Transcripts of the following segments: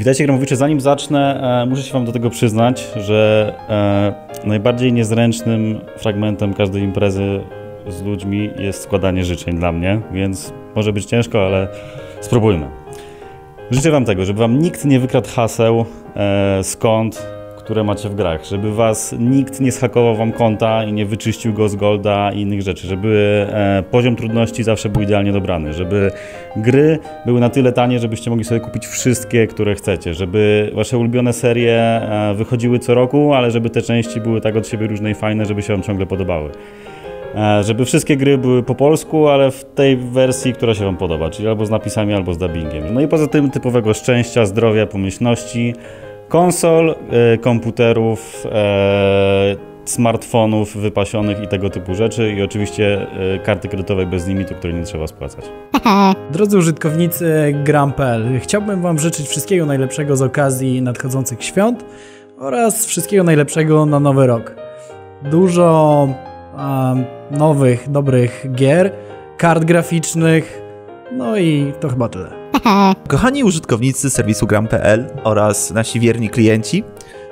Witajcie Gramowicze, zanim zacznę, e, muszę się Wam do tego przyznać, że e, najbardziej niezręcznym fragmentem każdej imprezy z ludźmi jest składanie życzeń dla mnie, więc może być ciężko, ale spróbujmy. Życzę Wam tego, żeby Wam nikt nie wykradł haseł, e, skąd, które macie w grach, żeby Was nikt nie schakował Wam konta i nie wyczyścił go z golda i innych rzeczy, żeby e, poziom trudności zawsze był idealnie dobrany, żeby gry były na tyle tanie, żebyście mogli sobie kupić wszystkie, które chcecie, żeby Wasze ulubione serie e, wychodziły co roku, ale żeby te części były tak od siebie różne i fajne, żeby się Wam ciągle podobały. E, żeby wszystkie gry były po polsku, ale w tej wersji, która się Wam podoba, czyli albo z napisami, albo z dubbingiem. No i poza tym typowego szczęścia, zdrowia, pomyślności, konsol, e, komputerów, e, smartfonów wypasionych i tego typu rzeczy i oczywiście e, karty kredytowej bez limitu, której nie trzeba spłacać. Drodzy użytkownicy Gram.pl, chciałbym Wam życzyć wszystkiego najlepszego z okazji nadchodzących świąt oraz wszystkiego najlepszego na nowy rok. Dużo um, nowych, dobrych gier, kart graficznych, no i to chyba tyle. Kochani użytkownicy serwisu gram.pl oraz nasi wierni klienci,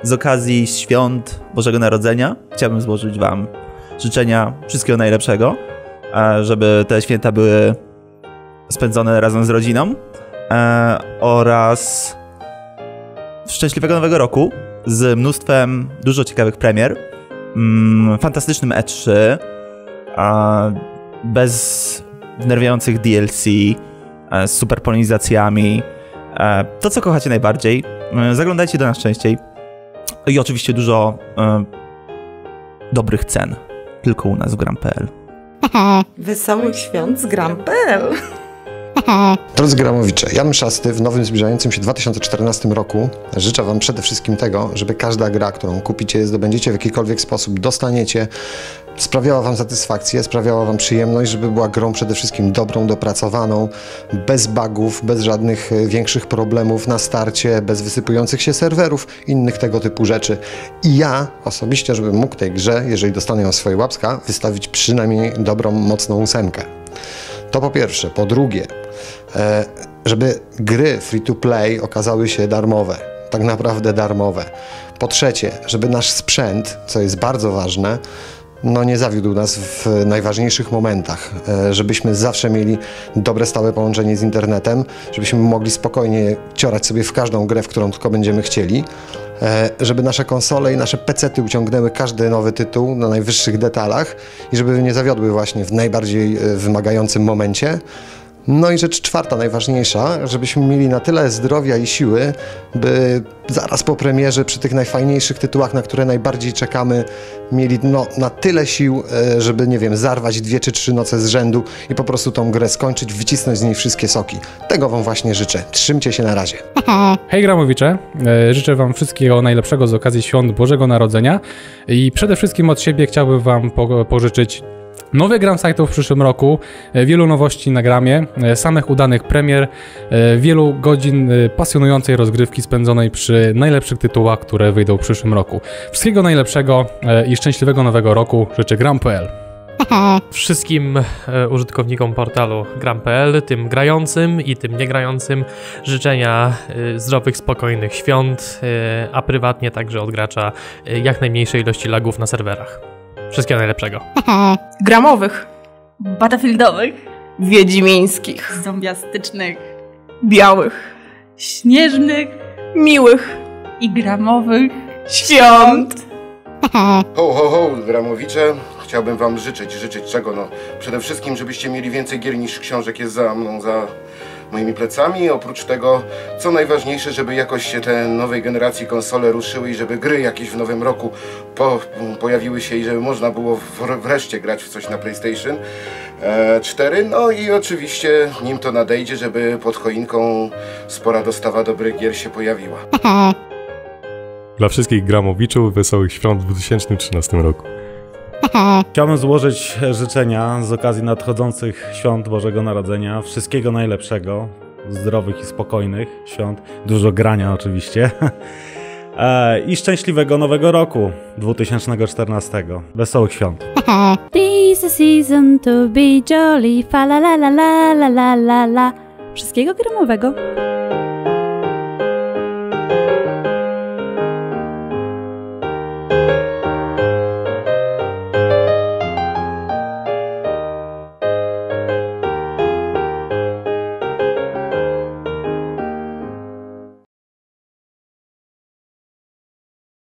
z okazji świąt Bożego Narodzenia chciałbym złożyć Wam życzenia wszystkiego najlepszego, żeby te święta były spędzone razem z rodziną e, oraz szczęśliwego nowego roku z mnóstwem dużo ciekawych premier, mm, fantastycznym E3, bez wnerwiających DLC, z super polonizacjami. E, to, co kochacie najbardziej. E, zaglądajcie do nas częściej. I oczywiście dużo dobrych cen. Tylko u nas w gram.pl. Wesołych świąt z gram.pl. Drodzy gramowicze, Jan Mszasty w nowym zbliżającym się 2014 roku życzę Wam przede wszystkim tego, żeby każda gra, którą kupicie, zdobędziecie w jakikolwiek sposób, dostaniecie, sprawiała Wam satysfakcję, sprawiała Wam przyjemność, żeby była grą przede wszystkim dobrą, dopracowaną, bez bugów, bez żadnych e, większych problemów na starcie, bez wysypujących się serwerów, innych tego typu rzeczy. I ja osobiście, żebym mógł tej grze, jeżeli dostanę ją w swoje łapska, wystawić przynajmniej dobrą, mocną ósemkę. To po pierwsze. Po drugie, e, żeby gry free to play okazały się darmowe. Tak naprawdę darmowe. Po trzecie, żeby nasz sprzęt, co jest bardzo ważne, no nie zawiódł nas w najważniejszych momentach, e, żebyśmy zawsze mieli dobre stałe połączenie z internetem, żebyśmy mogli spokojnie ciorać sobie w każdą grę, w którą tylko będziemy chcieli, żeby nasze konsole i nasze pecety uciągnęły każdy nowy tytuł na najwyższych detalach i żeby nie zawiodły właśnie w najbardziej e, wymagającym momencie. No i rzecz czwarta, najważniejsza, żebyśmy mieli na tyle zdrowia i siły, by zaraz po premierze przy tych najfajniejszych tytułach, na które najbardziej czekamy, mieli no, na tyle sił, e, żeby, nie wiem, zarwać dwie czy trzy noce z rzędu i po prostu tą grę skończyć, wycisnąć z niej wszystkie soki. Tego Wam właśnie życzę. Trzymcie się na razie. Hej Gramowicze, e, życzę Wam wszystkiego najlepszego z okazji Świąt Bożego Narodzenia i przede wszystkim od siebie chciałbym Wam pożyczyć Nowy gram site'ów w przyszłym roku, e, wielu nowości na gramie, e, samych udanych premier, e, wielu godzin pasjonującej rozgrywki spędzonej przy najlepszych tytułach, które wyjdą w przyszłym roku. Wszystkiego najlepszego i szczęśliwego nowego roku życzę gram.pl. Wszystkim użytkownikom portalu gram.pl, tym grającym i tym niegrającym życzenia zdrowych, spokojnych świąt, a prywatnie także od gracza jak najmniejszej ilości lagów na serwerach. Wszystkiego najlepszego. Gramowych. Battlefieldowych. Wiedźmińskich. Zombiastycznych. Białych. Śnieżnych. Miłych. I gramowych. Świąt. Ho, ho, ho, gramowicze. Chciałbym wam życzyć, życzyć czego? No, przede wszystkim, żebyście mieli więcej gier niż książek jest za mną, za moimi plecami. Oprócz tego, co najważniejsze, żeby jakoś się te nowej generacji konsole ruszyły i żeby gry jakieś w nowym roku po, pojawiły się i żeby można było wreszcie grać w coś na PlayStation e, 4. No i oczywiście, nim to nadejdzie, żeby pod choinką spora dostawa dobrych gier się pojawiła. Dla wszystkich gramowiczów wesołych świąt w 2013 roku. Chciałbym złożyć życzenia z okazji nadchodzących świąt Bożego Narodzenia. Wszystkiego najlepszego, zdrowych i spokojnych świąt, dużo grania oczywiście. E, I szczęśliwego nowego roku 2014. Wesołych świąt. This a season to be jolly, fa la la la la la la la. Wszystkiego gromowego.